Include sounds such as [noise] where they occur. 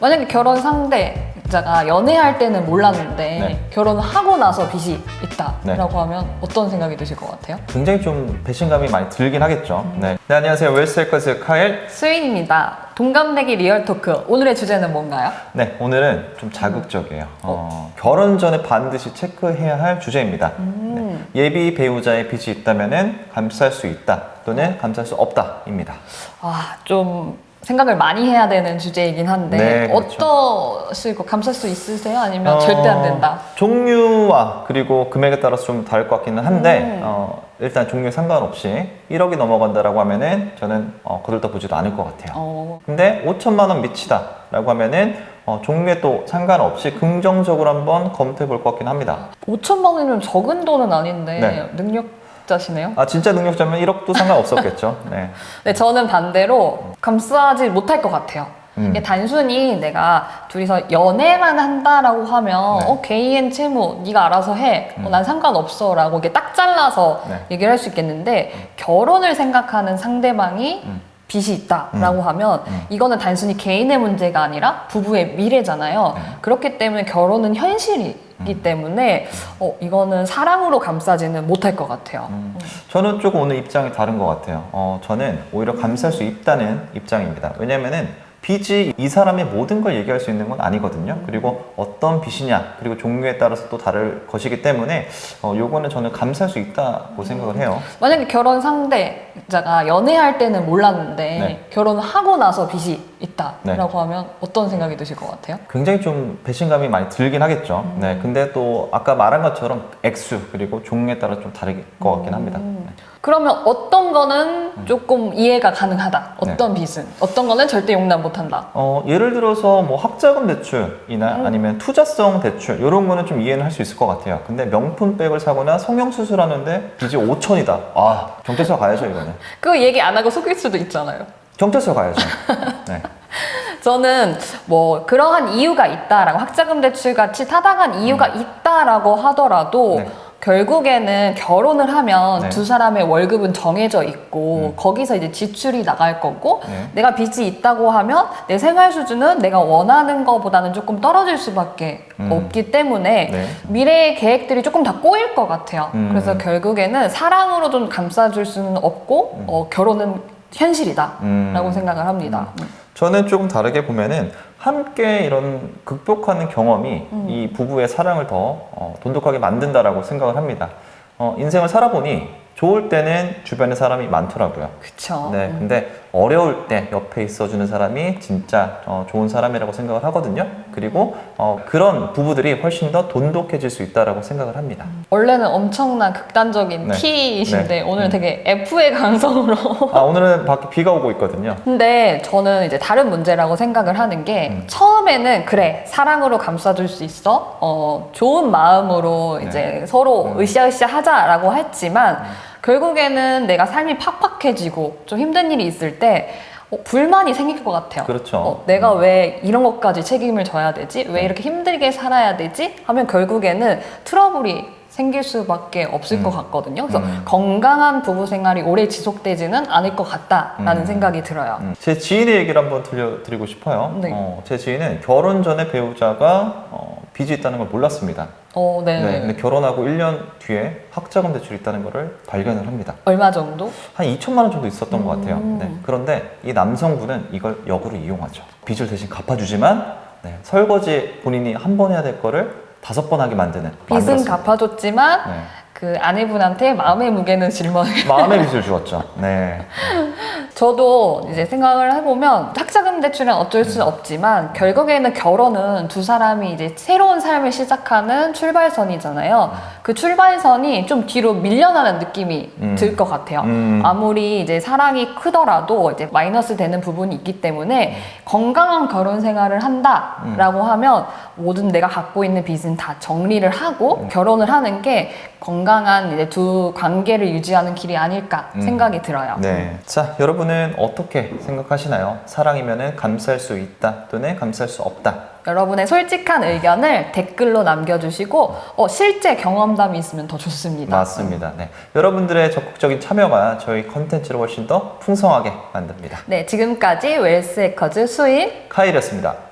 만약에 결혼 상대자가 연애할 때는 몰랐는데 네. 결혼을 하고 나서 빚이 있다라고 네. 하면 어떤 생각이 드실 것 같아요? 굉장히 좀 배신감이 많이 들긴 하겠죠. 네. 네, 안녕하세요. 웰스테이커스 카일. 수인입니다. 동갑내기 리얼 토크. 오늘의 주제는 뭔가요? 네, 오늘은 좀 자극적이에요. 어, 결혼 전에 반드시 체크해야 할 주제입니다. 음. 네. 예비 배우자의 빚이 있다면 감쌀 수 있다 또는 감쌀 수 없다입니다. 아, 좀 생각을 많이 해야 되는 주제이긴 한데 네, 그렇죠. 어떠실 거 감쌀 수 있으세요? 아니면 어, 절대 안 된다? 종류와 그리고 금액에 따라서 좀 다를 것 같기는 한데 음. 어, 일단 종류에 상관없이 1억이 넘어간다라고 하면은 저는 어, 거들떠 보지도 않을 것 같아요. 어, 근데 5천만 원 미치다라고 하면은 어, 종류에 또 상관없이 긍정적으로 한번 검토해 볼 것 같긴 합니다. 5천만 원이면 적은 돈은 아닌데 네. 능력 자시네요. 아 진짜 능력자면 1억도 상관없었겠죠. [laughs] 네. 네, 저는 반대로 감싸지 못할 것 같아요. 음. 이게 단순히 내가 둘이서 연애만 한다라고 하면 네. 어 개인 채무 네가 알아서 해. 어, 음. 난 상관없어라고 이렇게 딱 잘라서 네. 얘기를 할 수 있겠는데 결혼을 생각하는 상대방이 음. 빚이 있다라고 하면 음. 이거는 단순히 개인의 문제가 아니라 부부의 미래잖아요. 네. 그렇기 때문에 결혼은 현실이기 음. 때문에 어, 이거는 사랑으로 감싸지는 못할 것 같아요. 음, 저는 조금 오늘 입장이 다른 것 같아요. 어, 저는 오히려 감쌀 수 있다는 입장입니다. 왜냐면은 빚이 이 사람의 모든 걸 얘기할 수 있는 건 아니거든요. 그리고 어떤 빚이냐, 그리고 종류에 따라서 또 다를 것이기 때문에 어, 요거는 저는 감쌀 수 있다고 생각을 해요. 만약에 결혼 상대자가 연애할 때는 몰랐는데 네. 결혼을 하고 나서 빚이 있다라고 네. 하면 어떤 생각이 드실 것 같아요? 굉장히 좀 배신감이 많이 들긴 하겠죠. 음. 네, 근데 또 아까 말한 것처럼 액수 그리고 종류에 따라 좀 다를 것 같긴 합니다. 음. 네. 그러면 어떤 거는 조금 이해가 가능하다. 어떤 빚은 어떤 거는 절대 용납 못한다. 어, 예를 들어서 뭐 학자금 대출이나 음. 아니면 투자성 대출 이런 거는 좀 이해는 할 수 있을 것 같아요. 근데 명품백을 사거나 성형 수술하는데 빚이 5천이다. 아 경찰서 가야죠 이거는. 그 얘기 안 하고 속일 수도 있잖아요. 경찰서 가야죠. 네. [laughs] 저는 뭐 그러한 이유가 있다라고 학자금 대출 같이 타당한 이유가 있다라고 하더라도 네. 결국에는 결혼을 하면 네. 두 사람의 월급은 정해져 있고 음. 거기서 이제 지출이 나갈 거고 네. 내가 빚이 있다고 하면 내 생활 수준은 내가 원하는 것보다는 조금 떨어질 수밖에 음. 없기 때문에 네. 미래의 계획들이 조금 다 꼬일 것 같아요. 음. 그래서 결국에는 사랑으로 좀 감싸줄 수는 없고 어, 결혼은 현실이다라고 음. 생각을 합니다. 저는 조금 다르게 보면은 함께 이런 극복하는 경험이 음. 이 부부의 사랑을 더 어, 돈독하게 만든다라고 생각을 합니다. 어, 인생을 살아보니 좋을 때는 주변에 사람이 많더라고요. 그쵸. 네, 근데 어려울 때 옆에 있어주는 사람이 진짜 어, 좋은 사람이라고 생각을 하거든요. 그리고 어, 그런 부부들이 훨씬 더 돈독해질 수 있다라고 생각을 합니다. 원래는 엄청난 극단적인 네. T이신데 네. 오늘 음. 되게 F의 감성으로. [laughs] 아, 오늘은 밖에 비가 오고 있거든요. 근데 저는 이제 다른 문제라고 생각을 하는 게 음. 처음에는 그래 사랑으로 감싸줄 수 있어 어, 좋은 마음으로 이제 네. 서로 음. 으쌰으쌰 하자라고 했지만 결국에는 내가 삶이 팍팍해지고 좀 힘든 일이 있을 때 어, 불만이 생길 것 같아요. 그렇죠. 어, 내가 왜 이런 것까지 책임을 져야 되지? 왜 네. 이렇게 힘들게 살아야 되지? 하면 결국에는 트러블이 생길 수밖에 없을 음. 것 같거든요. 그래서 음. 건강한 부부 생활이 오래 지속되지는 않을 것 같다라는 음. 생각이 들어요. 음, 제 지인의 얘기를 한번 들려드리고 싶어요. 네. 어, 제 지인은 결혼 전에 배우자가 어, 빚이 있다는 걸 몰랐습니다. 어, 네. 네, 근데 결혼하고 1년 뒤에 학자금 대출이 있다는 것을 발견을 합니다. 얼마 정도? 한 2천만 원 정도 있었던 것 같아요. 음. 네, 그런데 이 남성분은 이걸 역으로 이용하죠. 빚을 대신 갚아주지만 네, 설거지 본인이 한 번 해야 될 거를 다섯 번 하게 만드는. 빚은 만들었습니다. 갚아줬지만 네. 그 아내분한테 마음의 무게는 짊어. 마음의 빚을 주었죠. 네. [laughs] 저도 이제 생각을 해보면 학자금 대출은 어쩔 수 없지만 결국에는 결혼은 두 사람이 이제 새로운 삶을 시작하는 출발선이잖아요. 그 출발선이 좀 뒤로 밀려나는 느낌이 음. 들 것 같아요. 음. 아무리 이제 사랑이 크더라도 이제 마이너스 되는 부분이 있기 때문에 건강한 결혼 생활을 한다라고 하면 모든 내가 갖고 있는 빚은 다 정리를 하고 음. 결혼을 하는 게 건강한 이제 두 관계를 유지하는 길이 아닐까 음. 생각이 들어요. 네. 자, 여러분은 어떻게 생각하시나요? 사랑이면 은 감쌀 수 있다 또는 감쌀 수 없다. 여러분의 솔직한 의견을 댓글로 남겨주시고 어, 실제 경험담이 있으면 더 좋습니다. 맞습니다. 네. 여러분들의 적극적인 참여가 저희 컨텐츠를 훨씬 더 풍성하게 만듭니다. 네, 지금까지 웰스 해커즈 수인 카일이었습니다.